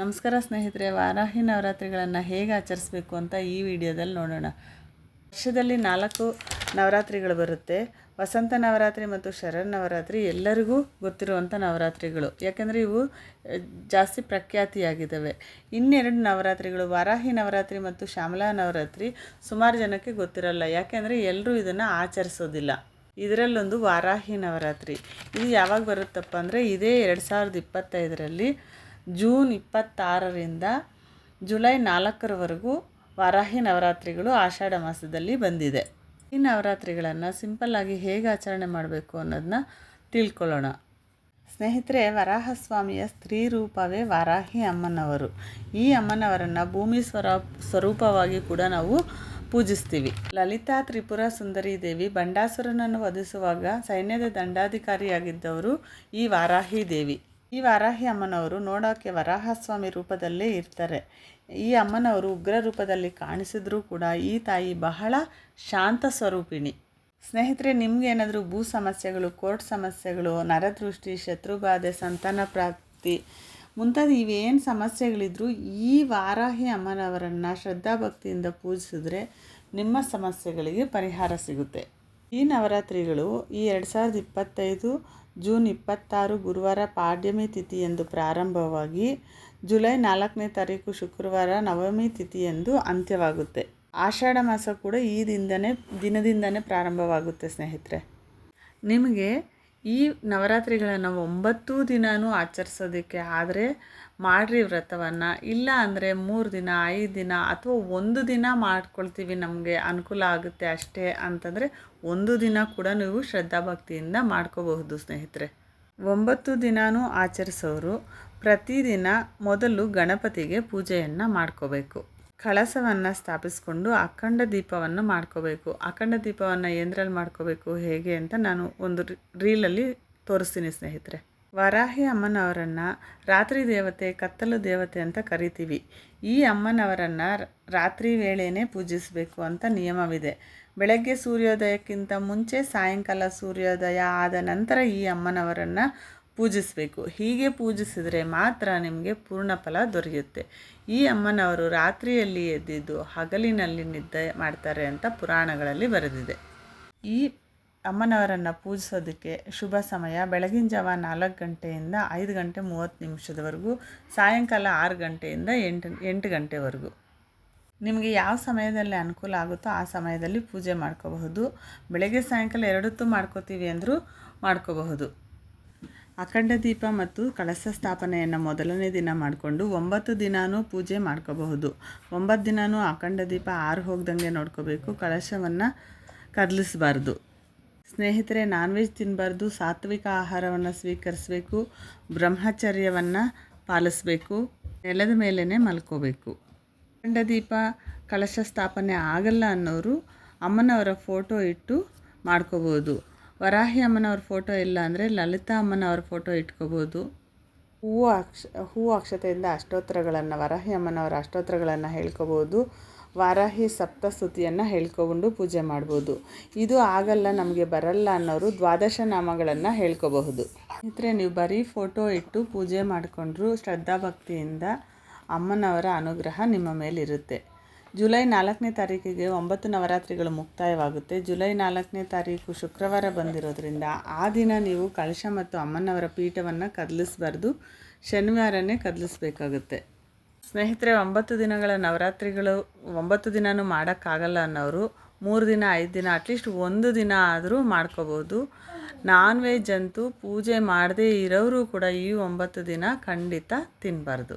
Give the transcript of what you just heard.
ನಮಸ್ಕಾರ ಸ್ನೇಹಿತರೆ, ವಾರಾಹಿ ನವರಾತ್ರಿಗಳನ್ನು ಹೇಗೆ ಆಚರಿಸಬೇಕು ಅಂತ ಈ ವಿಡಿಯೋದಲ್ಲಿ ನೋಡೋಣ. ವರ್ಷದಲ್ಲಿ ನಾಲ್ಕು ನವರಾತ್ರಿಗಳು ಬರುತ್ತೆ. ವಸಂತ ನವರಾತ್ರಿ ಮತ್ತು ಶರನ್ನವರಾತ್ರಿ ಎಲ್ಲರಿಗೂ ಗೊತ್ತಿರುವಂಥ ನವರಾತ್ರಿಗಳು. ಯಾಕೆಂದರೆ ಇವು ಜಾಸ್ತಿ ಪ್ರಖ್ಯಾತಿಯಾಗಿದ್ದಾವೆ. ಇನ್ನೆರಡು ನವರಾತ್ರಿಗಳು, ವಾರಾಹಿ ನವರಾತ್ರಿ ಮತ್ತು ಶ್ಯಾಮಲಾ ನವರಾತ್ರಿ, ಸುಮಾರು ಜನಕ್ಕೆ ಗೊತ್ತಿರಲ್ಲ. ಯಾಕೆಂದರೆ ಎಲ್ಲರೂ ಇದನ್ನು ಆಚರಿಸೋದಿಲ್ಲ. ಇದರಲ್ಲೊಂದು ವಾರಾಹಿ ನವರಾತ್ರಿ. ಇದು ಯಾವಾಗ ಬರುತ್ತಪ್ಪ ಅಂದರೆ, ಇದೇ ಎರಡು ಸಾವಿರದ ಇಪ್ಪತ್ತೈದರಲ್ಲಿ ಜೂನ್ ಇಪ್ಪತ್ತಾರರಿಂದ ಜುಲೈ ನಾಲ್ಕರವರೆಗೂ ವಾರಾಹಿ ನವರಾತ್ರಿಗಳು ಆಷಾಢ ಮಾಸದಲ್ಲಿ ಬಂದಿದೆ. ಈ ನವರಾತ್ರಿಗಳನ್ನು ಸಿಂಪಲ್ಲಾಗಿ ಹೇಗೆ ಆಚರಣೆ ಮಾಡಬೇಕು ಅನ್ನೋದನ್ನ ತಿಳ್ಕೊಳ್ಳೋಣ. ಸ್ನೇಹಿತರೆ, ವರಾಹಸ್ವಾಮಿಯ ಸ್ತ್ರೀ ರೂಪವೇ ವಾರಾಹಿ ಅಮ್ಮನವರು. ಈ ಅಮ್ಮನವರನ್ನು ಭೂಮಿ ಸ್ವರ ಸ್ವರೂಪವಾಗಿ ಕೂಡ ನಾವು ಪೂಜಿಸ್ತೀವಿ. ಲಲಿತಾ ತ್ರಿಪುರ ಸುಂದರಿ ದೇವಿ ಬಂಡಾಸುರನನ್ನು ವಧಿಸುವಾಗ ಸೈನ್ಯದ ದಂಡಾಧಿಕಾರಿಯಾಗಿದ್ದವರು ಈ ವಾರಾಹಿ ದೇವಿ. ಈ ವಾರಾಹಿ ಅಮ್ಮನವರು ನೋಡೋಕ್ಕೆ ವರಾಹಸ್ವಾಮಿ ರೂಪದಲ್ಲೇ ಇರ್ತಾರೆ. ಈ ಅಮ್ಮನವರು ಉಗ್ರ ರೂಪದಲ್ಲಿ ಕಾಣಿಸಿದ್ರೂ ಕೂಡ ಈ ತಾಯಿ ಬಹಳ ಶಾಂತ ಸ್ವರೂಪಿಣಿ. ಸ್ನೇಹಿತರೆ ನಿಮಗೇನಾದರೂ ಭೂ ಸಮಸ್ಯೆಗಳು, ಕೋರ್ಟ್ ಸಮಸ್ಯೆಗಳು, ನರದೃಷ್ಟಿ, ಶತ್ರುಬಾಧೆ, ಸಂತಾನ ಪ್ರಾಪ್ತಿ ಮುಂತಾದ ಇವೇನು ಸಮಸ್ಯೆಗಳಿದ್ರೂ ಈ ವಾರಾಹಿ ಅಮ್ಮನವರನ್ನು ಶ್ರದ್ಧಾಭಕ್ತಿಯಿಂದ ಪೂಜಿಸಿದ್ರೆ ನಿಮ್ಮ ಸಮಸ್ಯೆಗಳಿಗೆ ಪರಿಹಾರ ಸಿಗುತ್ತೆ. ಈ ನವರಾತ್ರಿಗಳು ಈ ಎರಡು ಸಾವಿರದ ಇಪ್ಪತ್ತೈದು ಜೂನ್ ಇಪ್ಪತ್ತಾರು ಗುರುವಾರ ಪಾಡ್ಯಮಿ ತಿಥಿಯಂದು ಪ್ರಾರಂಭವಾಗಿ ಜುಲೈ ನಾಲ್ಕನೇ ತಾರೀಕು ಶುಕ್ರವಾರ ನವಮಿ ತಿಥಿಯಂದು ಅಂತ್ಯವಾಗುತ್ತೆ. ಆಷಾಢ ಮಾಸ ಕೂಡ ಈ ದಿನದಿಂದನೇ ದಿನದಿಂದನೇ ಪ್ರಾರಂಭವಾಗುತ್ತೆ ಸ್ನೇಹಿತರೆ. ನಿಮಗೆ ಈ ನವರಾತ್ರಿಗಳನ್ನು ಒಂಬತ್ತು ದಿನವೂ ಆಚರಿಸೋದಕ್ಕೆ ಆದರೆ ಮಾಡಿರಿ ವ್ರತವನ್ನು. ಇಲ್ಲ ಅಂದರೆ ಮೂರು ದಿನ, ಐದು ದಿನ ಅಥವಾ ಒಂದು ದಿನ ಮಾಡ್ಕೊಳ್ತೀವಿ ನಮಗೆ ಅನುಕೂಲ ಆಗುತ್ತೆ ಅಷ್ಟೇ ಅಂತಂದರೆ ಒಂದು ದಿನ ಕೂಡ ನೀವು ಶ್ರದ್ಧಾಭಕ್ತಿಯಿಂದ ಮಾಡ್ಕೋಬಹುದು ಸ್ನೇಹಿತರೆ. ಒಂಬತ್ತು ದಿನವೂ ಆಚರಿಸೋರು ಪ್ರತಿದಿನ ಮೊದಲು ಗಣಪತಿಗೆ ಪೂಜೆಯನ್ನು ಮಾಡ್ಕೋಬೇಕು. ಕಳಸವನ್ನು ಸ್ಥಾಪಿಸ್ಕೊಂಡು ಅಖಂಡ ದೀಪವನ್ನು ಮಾಡ್ಕೋಬೇಕು. ಅಖಂಡ ದೀಪವನ್ನು ಎಂದ್ರಲ್ಲಿ ಮಾಡ್ಕೋಬೇಕು, ಹೇಗೆ ಅಂತ ನಾನು ಒಂದು ರೀಲಲ್ಲಿ ತೋರಿಸ್ತೀನಿ ಸ್ನೇಹಿತರೆ. ವರಾಹಿ ಅಮ್ಮನವರನ್ನು ರಾತ್ರಿ ದೇವತೆ, ಕತ್ತಲು ದೇವತೆ ಅಂತ ಕರಿತೀವಿ. ಈ ಅಮ್ಮನವರನ್ನು ರಾತ್ರಿ ವೇಳೆಯೇ ಪೂಜಿಸಬೇಕು ಅಂತ ನಿಯಮವಿದೆ. ಬೆಳಗ್ಗೆ ಸೂರ್ಯೋದಯಕ್ಕಿಂತ ಮುಂಚೆ ಸಾಯಂಕಾಲ ಸೂರ್ಯೋದಯ ಆದ ನಂತರ ಈ ಅಮ್ಮನವರನ್ನು ಪೂಜಿಸಬೇಕು. ಹೀಗೆ ಪೂಜಿಸಿದರೆ ಮಾತ್ರ ನಿಮಗೆ ಪೂರ್ಣ ಫಲ ದೊರೆಯುತ್ತೆ. ಈ ಅಮ್ಮನವರು ರಾತ್ರಿಯಲ್ಲಿ ಎದ್ದಿದ್ದು ಹಗಲಿನಲ್ಲಿ ನಿದ್ದೆ ಮಾಡ್ತಾರೆ ಅಂತ ಪುರಾಣಗಳಲ್ಲಿ ಬರೆದಿದೆ. ಈ ಅಮ್ಮನವರನ್ನು ಪೂಜಿಸೋದಕ್ಕೆ ಶುಭ ಸಮಯ ಬೆಳಗಿನ ಜಾವ ನಾಲ್ಕು ಗಂಟೆಯಿಂದ ಐದು ಗಂಟೆ ಮೂವತ್ತು ನಿಮಿಷದವರೆಗೂ, ಸಾಯಂಕಾಲ ಆರು ಗಂಟೆಯಿಂದ ಎಂಟು ಎಂಟು ಗಂಟೆವರೆಗೂ. ನಿಮಗೆ ಯಾವ ಸಮಯದಲ್ಲಿ ಅನುಕೂಲ ಆಗುತ್ತೋ ಆ ಸಮಯದಲ್ಲಿ ಪೂಜೆ ಮಾಡ್ಕೋಬಹುದು. ಬೆಳಗ್ಗೆ ಸಾಯಂಕಾಲ ಎರಡೊತ್ತು ಮಾಡ್ಕೋತೀವಿ ಅಂದರೂ ಮಾಡ್ಕೋಬಹುದು. ಅಖಂಡ ದೀಪ ಮತ್ತು ಕಳಸ ಸ್ಥಾಪನೆಯನ್ನು ಮೊದಲನೇ ದಿನ ಮಾಡಿಕೊಂಡು ಒಂಬತ್ತು ದಿನಾನೂ ಪೂಜೆ ಮಾಡ್ಕೋಬಹುದು. ಒಂಬತ್ತು ದಿನವೂ ಅಖಂಡ ದೀಪ ಆರು ಹೋಗ್ದಂಗೆ ನೋಡ್ಕೋಬೇಕು. ಕಳಶವನ್ನು ಕದಲಿಸಬಾರ್ದು. ಸ್ನೇಹಿತರೆ ನಾನ್ ವೆಜ್ ತಿನ್ನಬಾರ್ದು ಸಾತ್ವಿಕ ಆಹಾರವನ್ನು ಸ್ವೀಕರಿಸಬೇಕು. ಬ್ರಹ್ಮಚರ್ಯವನ್ನು ಪಾಲಿಸಬೇಕು. ನೆಲದ ಮೇಲೇ ಮಲ್ಕೋಬೇಕು. ಅಖಂಡ ದೀಪ, ಕಳಶ ಸ್ಥಾಪನೆ ಆಗಲ್ಲ ಅನ್ನೋರು ಅಮ್ಮನವರ ಫೋಟೋ ಇಟ್ಟು ಮಾಡ್ಕೋಬೋದು ವರಾಹಿ ಅಮ್ಮನವ್ರ ಫೋಟೋ ಇಲ್ಲ ಅಂದರೆ ಲಲಿತಾ ಅಮ್ಮನವ್ರ ಫೋಟೋ ಇಟ್ಕೋಬೋದು. ಹೂವು ಅಕ್ಷ ಹೂವು ಅಕ್ಷತೆಯಿಂದ ಅಷ್ಟೋತ್ತರಗಳನ್ನು, ವರಾಹಿ ಅಮ್ಮನವರ ಅಷ್ಟೋತ್ತರಗಳನ್ನು ಹೇಳ್ಕೋಬೋದು. ವಾರಾಹಿ ಸಪ್ತಸ್ತುತಿಯನ್ನು ಹೇಳ್ಕೊಂಡು ಪೂಜೆ ಮಾಡ್ಬೋದು. ಇದು ಆಗಲ್ಲ, ನಮಗೆ ಬರಲ್ಲ ಅನ್ನೋರು ದ್ವಾದಶ ನಾಮಗಳನ್ನು ಹೇಳ್ಕೋಬಹುದು. ಸ್ನೇಹಿತರೆ, ನೀವು ಬರೀ ಫೋಟೋ ಇಟ್ಟು ಪೂಜೆ ಮಾಡಿಕೊಂಡ್ರು ಶ್ರದ್ಧಾಭಕ್ತಿಯಿಂದ ಅಮ್ಮನವರ ಅನುಗ್ರಹ ನಿಮ್ಮ ಮೇಲಿರುತ್ತೆ. ಜುಲೈ ನಾಲ್ಕನೇ ತಾರೀಕಿಗೆ ಒಂಬತ್ತು ನವರಾತ್ರಿಗಳು ಮುಕ್ತಾಯವಾಗುತ್ತೆ. ಜುಲೈ ನಾಲ್ಕನೇ ತಾರೀಕು ಶುಕ್ರವಾರ ಬಂದಿರೋದ್ರಿಂದ ಆ ದಿನ ನೀವು ಕಳಶ ಮತ್ತು ಅಮ್ಮನವರ ಪೀಠವನ್ನು ಕದಲಿಸಬಾರ್ದು. ಶನಿವಾರನೇ ಕದಲಿಸ್ಬೇಕಾಗುತ್ತೆ. ಸ್ನೇಹಿತರೆ, ಒಂಬತ್ತು ದಿನಗಳ ನವರಾತ್ರಿಗಳು ಒಂಬತ್ತು ದಿನವೂ ಮಾಡೋಕ್ಕಾಗಲ್ಲ ಅನ್ನೋರು ಮೂರು ದಿನ, ಐದು ದಿನ ಅಟ್ಲೀಸ್ಟ್ ಒಂದು ದಿನ ಆದರೂ ಮಾಡ್ಕೋಬೋದು. ನಾನ್ ವೆಜ್ ಅಂತೂ ಪೂಜೆ ಮಾಡದೇ ಇರೋರು ಕೂಡ ಈ ಒಂಬತ್ತು ದಿನ ಖಂಡಿತ ತಿನ್ನಬಾರ್ದು